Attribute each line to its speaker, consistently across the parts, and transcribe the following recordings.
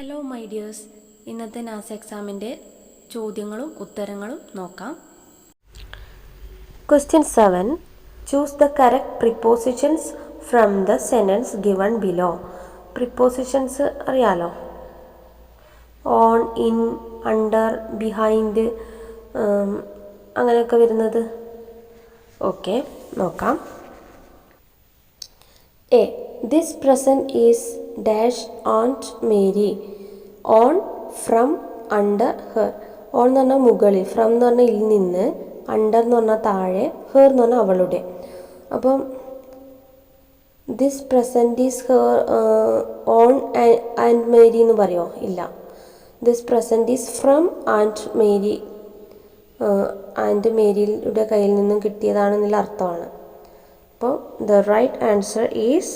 Speaker 1: Hello my dears ഇന്നത്തെ NAS എക്സാമിന്റെ ചോദ്യങ്ങളും ഉത്തരങ്ങളും നോക്കാം.
Speaker 2: Question seven choose the correct prepositions from the sentence given below prepositions അറിയാലോ? ഓൺ ഇൻ അണ്ടർ ബിഹൈൻഡ് അങ്ങനെയൊക്കെ വരുന്നത്. ഓക്കെ നോക്കാം. A this present is dash and Mary on from under her on എന്ന് പറഞ്ഞാൽ മുകളിൽ. ഫ്രം എന്ന് പറഞ്ഞാൽ ഇതിൽ നിന്ന്. അണ്ടർ എന്ന് പറഞ്ഞാൽ താഴെ. ഹെർ എന്ന് പറഞ്ഞാൽ അവളുടെ. അപ്പം this present is her on and Mary എന്ന് പറയുമോ ഇല്ല. This present is from and Mary and മേരിയുടെ കയ്യിൽ നിന്നും കിട്ടിയതാണെന്നുള്ള അർത്ഥമാണ്. അപ്പോൾ the right answer is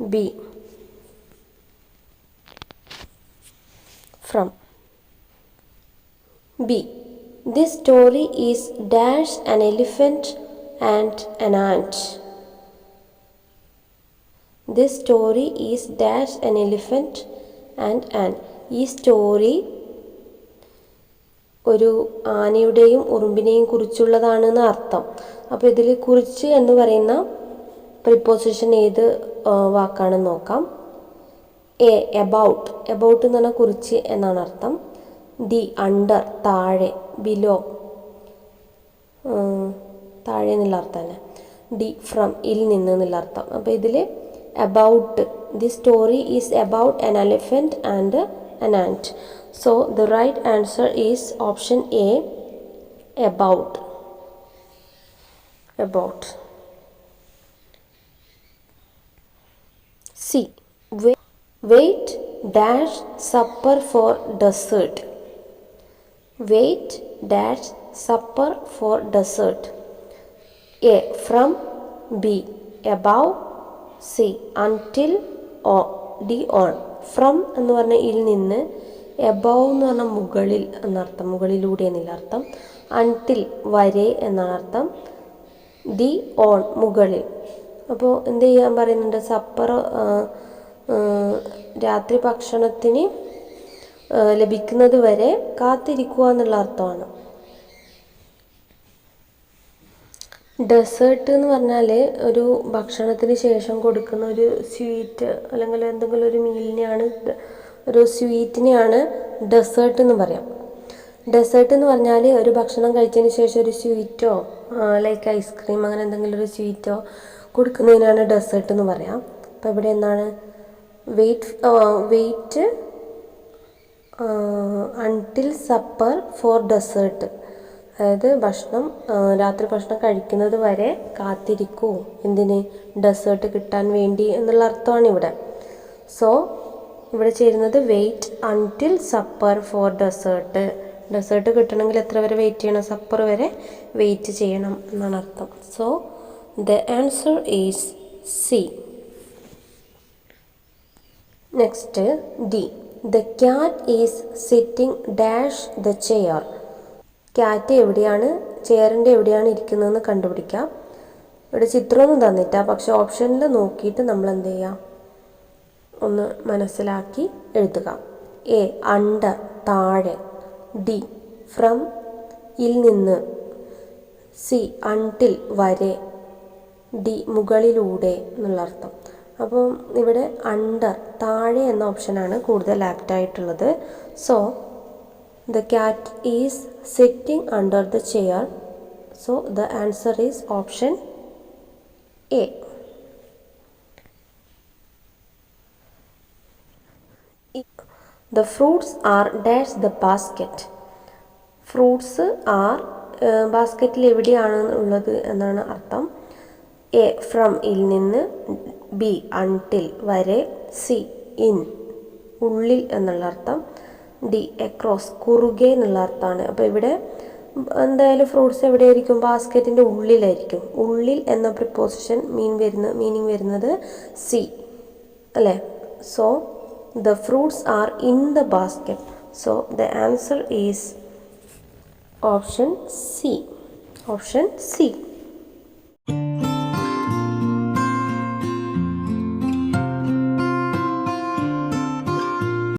Speaker 2: B. From. B this story is dash an elephant and an ant. This story is dash an elephant and an ഈ story ഒരു ആനയുടെയും ഉറുമ്പിനെയും കുറിച്ചുള്ളതാണെന്ന് അർത്ഥം. അപ്പോൾ ഇതിൽ കുറിച്ച് എന്ന് പറയുന്ന പ്രിപ്പോസിഷൻ ഏത് വാക്കാണ് നോക്കാം. എ എബൌട്ട് എബൌട്ട് എന്ന് പറഞ്ഞാൽ കുറിച്ച് എന്നാണ് അർത്ഥം. ദി അണ്ടർ താഴെ ബിലോ താഴെ എന്നുള്ള അർത്ഥം തന്നെ ഡി ഫ്രം ഇൽ നിന്ന് എന്നുള്ള അർത്ഥം. അപ്പോൾ ഇതിൽ about the story is about an elephant and an ant so the right answer is option A about about C. Wait dash supper for dessert. Wait dash supper for dessert. A from B above C until oh D on. From എന്ന് പറഞ്ഞാൽ ഇതിൽ നിന്ന് above എന്ന് പറഞ്ഞാൽ മുകളിൽ എന്നർത്ഥം മുകളിലൂടെ എന്നില്ല അർത്ഥം. അൺടിൽ വരെ എന്നാണ് അർത്ഥം. ദി ഓൺ മുകളിൽ. അപ്പോൾ എന്ത് ചെയ്യാൻ പറയുന്നുണ്ട്? സപ്പർ രാത്രി ഭക്ഷണത്തിന് ലഭിക്കുന്നത് വരെ കാത്തിരിക്കുക എന്നുള്ള അർത്ഥമാണ്. ഡെസേർട്ട് എന്ന് പറഞ്ഞാൽ ഒരു ഭക്ഷണത്തിന് ശേഷം കൊടുക്കുന്ന ഒരു സ്വീറ്റ് അല്ലെങ്കിൽ എന്തെങ്കിലും ഒരു മീലിനെയാണ് ഒരു സ്വീറ്റിനെയാണ് ഡെസേർട്ട് എന്ന് പറയാം. ഡെസേർട്ട് എന്ന് പറഞ്ഞാൽ ഒരു ഭക്ഷണം കഴിച്ചതിന് ശേഷം ഒരു സ്വീറ്റോ ലൈക്ക് ഐസ്ക്രീം അങ്ങനെ എന്തെങ്കിലും ഒരു സ്വീറ്റോ കൊടുക്കുന്നതിനാണ് ഡെസേർട്ട് എന്ന് പറയാം. അപ്പോൾ ഇവിടെ എന്താണ്? Wait wait until supper for dessert അതായത് ഭക്ഷണം രാത്രി ഭക്ഷണം കഴിക്കുന്നത് വരെ കാത്തിരിക്കൂ. എന്തിന്? ഡെസേർട്ട് കിട്ടാൻ വേണ്ടി എന്നുള്ള അർത്ഥമാണ് ഇവിടെ. സോ ഇവിടെ ചേരുന്നത് wait until supper for dessert dessert കിട്ടണമെങ്കിൽ എത്ര വരെ വെയിറ്റ് ചെയ്യണം? സപ്പർ വരെ വെയിറ്റ് ചെയ്യണം എന്നാണ് അർത്ഥം. So the answer is C next D the cat is sitting dash the chair cat എവിടെയാണ്? ചെയറിന്റെ എവിടെയാണ് ഇരിക്കുന്നതെന്ന് കണ്ടുപിടിക്കാം. ഇവിടെ ചിത്രമൊന്നും തന്നിട്ട പക്ഷെ ഓപ്ഷനിൽ നോക്കിയിട്ട് നമ്മൾ എന്ത് ചെയ്യാം? ഒന്ന് മനസ്സിലാക്കി എഴുതുക. എ അണ്ടർ താഴെ. ഡി ഫ്രം ഇൽ നിന്ന്. സി അൺടിൽ വരെ. ഡി മുകളിലൂടെ എന്നുള്ള അർത്ഥം. അപ്പം ഇവിടെ അണ്ടർ താഴെ എന്ന ഓപ്ഷനാണ് കൂടുതൽ ആപ്റ്റ് ആയിട്ടുള്ളത്. So the cat is sitting under the chair so the answer is option A the fruits are dash the basket fruits are ബാസ്ക്കറ്റിൽ എവിടെയാണ് ഉള്ളത് എന്നാണ് അർത്ഥം. എ ഫ്രം ഇൽ നിന്ന് ബി അൺടിൽ വരെ സി ഇൻ ഉള്ളിൽ എന്നുള്ള അർത്ഥം ഡി എക്രോസ് കുറുകെ എന്നുള്ള അർത്ഥമാണ്. അപ്പോൾ ഇവിടെ എന്തായാലും ഫ്രൂട്ട്സ് എവിടെയായിരിക്കും? ബാസ്ക്കറ്റിന്റെ ഉള്ളിലായിരിക്കും. ഉള്ളിൽ എന്ന പ്രിപ്പോസിഷൻ മീൻ വരുന്ന മീനിങ് വരുന്നത് സി അല്ലേ? So the fruits are in the basket so the answer is option C option C